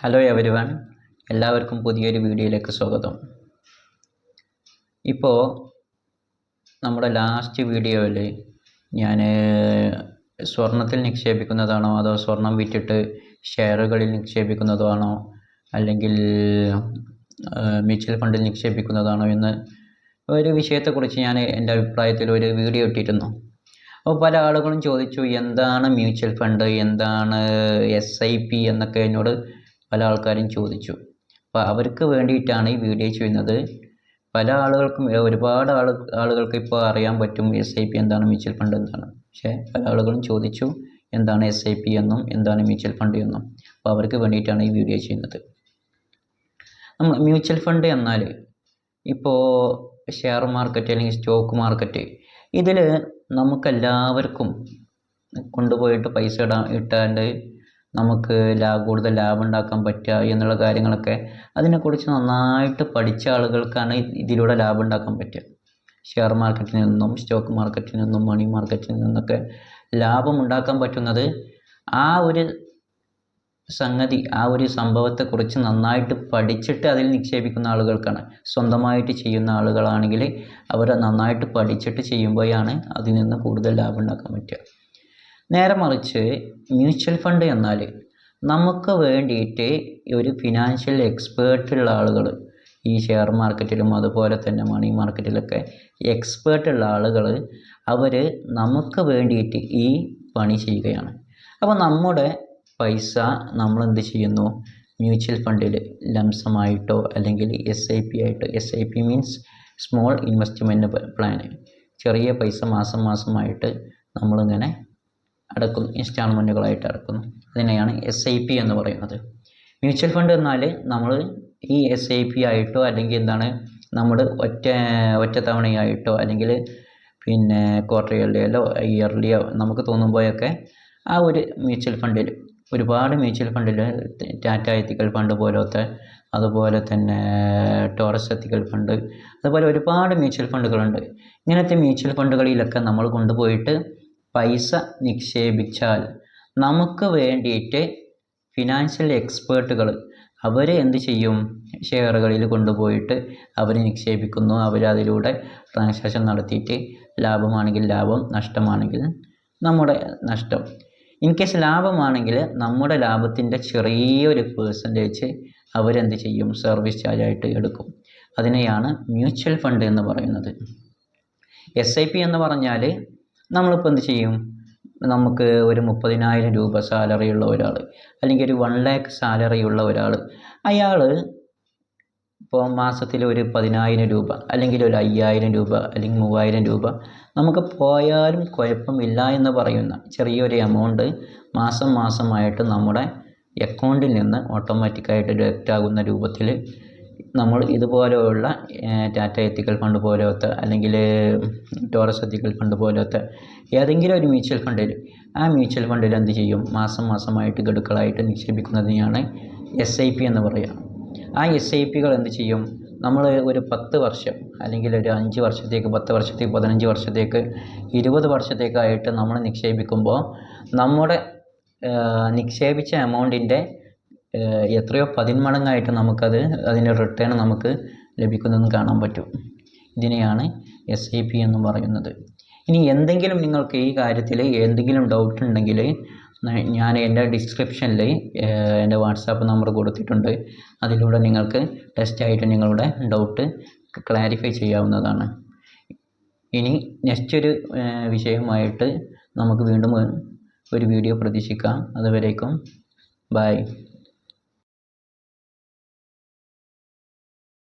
Hello every one എല്ലാവർക്കും പുതിയൊരു വീഡിയോയിലേക്ക് സ്വാഗതം. ഇപ്പോൾ നമ്മുടെ ലാസ്റ്റ് വീഡിയോയിൽ ഞാൻ സ്വർണത്തിൽ നിക്ഷേപിക്കുന്നതാണോ അതോ സ്വർണം വിറ്റിട്ട് ഷെയറുകളിൽ നിക്ഷേപിക്കുന്നതാണോ? അല്ലെങ്കിൽ മ്യൂച്വൽ ഫണ്ടിൽ നിക്ഷേപിക്കുന്നതാണോ എന്ന് ഒരു വിഷയത്തെക്കുറിച്ച് ഞാൻ എന്റെ അഭിപ്രായത്തിൽ ഒരു വീഡിയോ ഇട്ടിരുന്നു. അപ്പോൾ പല ആളുകളും ചോദിച്ചു എന്താണ് മ്യൂച്വൽ ഫണ്ട്? എന്താണ് എസ് ഐ പി എന്നൊക്കെ എന്നോട് പല ആൾക്കാരും ചോദിച്ചു. അപ്പോൾ അവർക്ക് വേണ്ടിയിട്ടാണ് ഈ വീഡിയോ ചെയ്യുന്നത്. പല ആളുകൾക്കും ഒരുപാട് ആൾ ആളുകൾക്ക് ഇപ്പോൾ അറിയാൻ പറ്റും എസ് ഐ പി എന്താണ് മ്യൂച്വൽ ഫണ്ട് എന്താണ്. പക്ഷേ പല ആളുകളും ചോദിച്ചു എന്താണ് എസ് ഐ പി എന്നും എന്താണ് മ്യൂച്വൽ ഫണ്ട് എന്നും. അപ്പോൾ അവർക്ക് വേണ്ടിയിട്ടാണ് ഈ വീഡിയോ ചെയ്യുന്നത്. നമ്മൾ മ്യൂച്വൽ ഫണ്ട് എന്നാൽ ഇപ്പോൾ ഷെയർ മാർക്കറ്റ് അല്ലെങ്കിൽ സ്റ്റോക്ക് മാർക്കറ്റ് ഇതിൽ നമുക്കെല്ലാവർക്കും കൊണ്ടുപോയിട്ട് പൈസ ഇടാൻ ഇട്ടാണ്ട് നമുക്ക് ലാ കൂടുതൽ ലാഭം ഉണ്ടാക്കാൻ പറ്റുക എന്നുള്ള കാര്യങ്ങളൊക്കെ അതിനെക്കുറിച്ച് നന്നായിട്ട് പഠിച്ച ആളുകൾക്കാണ് ഇതിലൂടെ ലാഭം ഉണ്ടാക്കാൻ പറ്റുക. ഷെയർ മാർക്കറ്റിൽ നിന്നും സ്റ്റോക്ക് മാർക്കറ്റിൽ നിന്നും മണി മാർക്കറ്റിൽ നിന്നൊക്കെ ലാഭം ഉണ്ടാക്കാൻ പറ്റുന്നത് ആ ഒരു സംഗതി ആ ഒരു സംഭവത്തെക്കുറിച്ച് നന്നായിട്ട് പഠിച്ചിട്ട് അതിൽ നിക്ഷേപിക്കുന്ന ആളുകൾക്കാണ്. സ്വന്തമായിട്ട് ചെയ്യുന്ന ആളുകളാണെങ്കിൽ അവരെ നന്നായിട്ട് പഠിച്ചിട്ട് ചെയ്യുമ്പോഴാണ് അതിൽ നിന്ന് കൂടുതൽ ലാഭം ഉണ്ടാക്കാൻ പറ്റുക. നേരെ മറിച്ച് മ്യൂച്വൽ ഫണ്ട് എന്നാൽ നമുക്ക് വേണ്ടിയിട്ട് ഒരു ഫിനാൻഷ്യൽ എക്സ്പേർട്ടുള്ള ആളുകൾ ഈ ഷെയർ മാർക്കറ്റിലും അതുപോലെ തന്നെ മണി മാർക്കറ്റിലൊക്കെ എക്സ്പേർട്ടുള്ള ആളുകൾ അവർ നമുക്ക് വേണ്ടിയിട്ട് ഈ പണി ചെയ്യുകയാണ്. അപ്പോൾ നമ്മുടെ പൈസ നമ്മൾ എന്ത് ചെയ്യുന്നു? മ്യൂച്വൽ ഫണ്ടിൽ ലംസമായിട്ടോ അല്ലെങ്കിൽ എസ് ഐ പി ആയിട്ടോ S I P means small investment plan ചെറിയ പൈസ മാസം മാസമായിട്ട് നമ്മളിങ്ങനെ അടക്കുന്നു ഇൻസ്റ്റാൾമെന്റുകളായിട്ട് അടക്കുന്നു. അതിനെയാണ് എസ് ഐ പി എന്ന് പറയുന്നത്. മ്യൂച്വൽ ഫണ്ട് എന്നാൽ നമ്മൾ ഈ എസ് ഐ പി ആയിട്ടോ അല്ലെങ്കിൽ എന്താണ് നമ്മൾ ഒറ്റ ഒറ്റത്തവണയായിട്ടോ അല്ലെങ്കിൽ പിന്നെ ക്വാർട്ടർലിയോ ഇയർലിയോ നമുക്ക് തോന്നുമ്പോഴൊക്കെ ആ ഒരു മ്യൂച്വൽ ഫണ്ടിൽ ഒരുപാട് മ്യൂച്വൽ ഫണ്ടിൽ ടാറ്റ എത്തിക്കൽ ഫണ്ട് പോലത്തെ അതുപോലെ തന്നെ ടോറസ് എത്തിക്കൽ ഫണ്ട് അതുപോലെ ഒരുപാട് മ്യൂച്വൽ ഫണ്ടുകളുണ്ട് ഇങ്ങനത്തെ മ്യൂച്വൽ ഫണ്ടുകളിലൊക്കെ നമ്മൾ കൊണ്ടുപോയിട്ട് പൈസ നിക്ഷേപിച്ചാൽ നമുക്ക് വേണ്ടിയിട്ട് ഫിനാൻഷ്യൽ എക്സ്പേർട്ടുകൾ അവർ എന്ത് ചെയ്യും? ഷെയറുകളിൽ കൊണ്ടുപോയിട്ട് അവർ നിക്ഷേപിക്കുന്നു. അവരതിലൂടെ ട്രാൻസാക്ഷൻ നടത്തിയിട്ട് ലാഭമാണെങ്കിൽ ലാഭം നഷ്ടമാണെങ്കിൽ നമ്മുടെ നഷ്ടം. ഇൻ കേസ് ലാഭമാണെങ്കിൽ നമ്മുടെ ലാഭത്തിന്റെ ചെറിയൊരു പേഴ്സന്റേജ് അവരെന്ത് ചെയ്യും? സർവീസ് ചാർജ് ആയിട്ട് എടുക്കും. അതിനെയാണ് മ്യൂച്വൽ ഫണ്ട് എന്ന് പറയുന്നത്. എസ് ഐ പി എന്ന് പറഞ്ഞാൽ നമ്മളിപ്പോൾ എന്ത് ചെയ്യും? നമുക്ക് ഒരു മുപ്പതിനായിരം രൂപ സാലറി ഉള്ള ഒരാൾ അല്ലെങ്കിൽ ഒരു വൺ ലാക്ക് സാലറി ഉള്ള ഒരാൾ അയാൾ ഇപ്പോൾ മാസത്തിൽ ഒരു പതിനായിരം രൂപ അല്ലെങ്കിൽ ഒരു അയ്യായിരം രൂപ അല്ലെങ്കിൽ മൂവായിരം രൂപ നമുക്ക് പോയാലും കുഴപ്പമില്ല എന്ന് പറയുന്ന ചെറിയൊരു എമൗണ്ട് മാസം മാസമായിട്ട് നമ്മുടെ അക്കൗണ്ടിൽ നിന്ന് ഓട്ടോമാറ്റിക്കായിട്ട് ഡയറക്റ്റ് ആകുന്ന രൂപത്തിൽ നമ്മൾ ഇതുപോലെയുള്ള ടാറ്റ എത്തിക്കൽ ഫണ്ട് പോലത്തെ അല്ലെങ്കിൽ ടോറസ് എത്തിക്കൽ ഫണ്ട് പോലത്തെ ഏതെങ്കിലും ഒരു മ്യൂച്വൽ ഫണ്ടിൽ ആ മ്യൂച്വൽ ഫണ്ടിൽ എന്ത് ചെയ്യും? മാസം മാസമായിട്ട് ഗഡുക്കളായിട്ട് നിക്ഷേപിക്കുന്നതിനെയാണ് എസ് ഐ പി എന്ന് പറയുക. ആ എസ് ഐ പികൾ എന്ത് ചെയ്യും? നമ്മൾ ഒരു പത്ത് വർഷം അല്ലെങ്കിൽ ഒരു അഞ്ച് വർഷത്തേക്ക് പത്ത് വർഷത്തേക്ക് പതിനഞ്ച് വർഷത്തേക്ക് ഇരുപത് വർഷത്തേക്കായിട്ട് നമ്മൾ നിക്ഷേപിക്കുമ്പോൾ നമ്മുടെ നിക്ഷേപിച്ച എമൗണ്ടിന്റെ എത്രയോ പതിന്മടങ്ങായിട്ട് നമുക്കത് അതിന്റെ റിട്ടേൺ നമുക്ക് ലഭിക്കുന്നതെന്ന് കാണാൻ പറ്റും. ഇതിനെയാണ് എസ് ഐ പി എന്ന് പറയുന്നത്. ഇനി എന്തെങ്കിലും നിങ്ങൾക്ക് ഈ കാര്യത്തിൽ എന്തെങ്കിലും ഡൗട്ട് ഉണ്ടെങ്കിൽ ഞാൻ എന്റെ ഡിസ്ക്രിപ്ഷനിൽ എന്റെ വാട്സാപ്പ് നമ്പർ കൊടുത്തിട്ടുണ്ട്. അതിലൂടെ നിങ്ങൾക്ക് ടെസ്റ്റ് ആയിട്ട് നിങ്ങളുടെ ഡൗട്ട് ക്ലാരിഫൈ ചെയ്യാവുന്നതാണ്. ഇനി നെക്സ്റ്റ് ഒരു വിഷയമായിട്ട് നമുക്ക് വീണ്ടും ഒരു വീഡിയോ പ്രതീക്ഷിക്കാം. അതുവരേക്കും ബൈ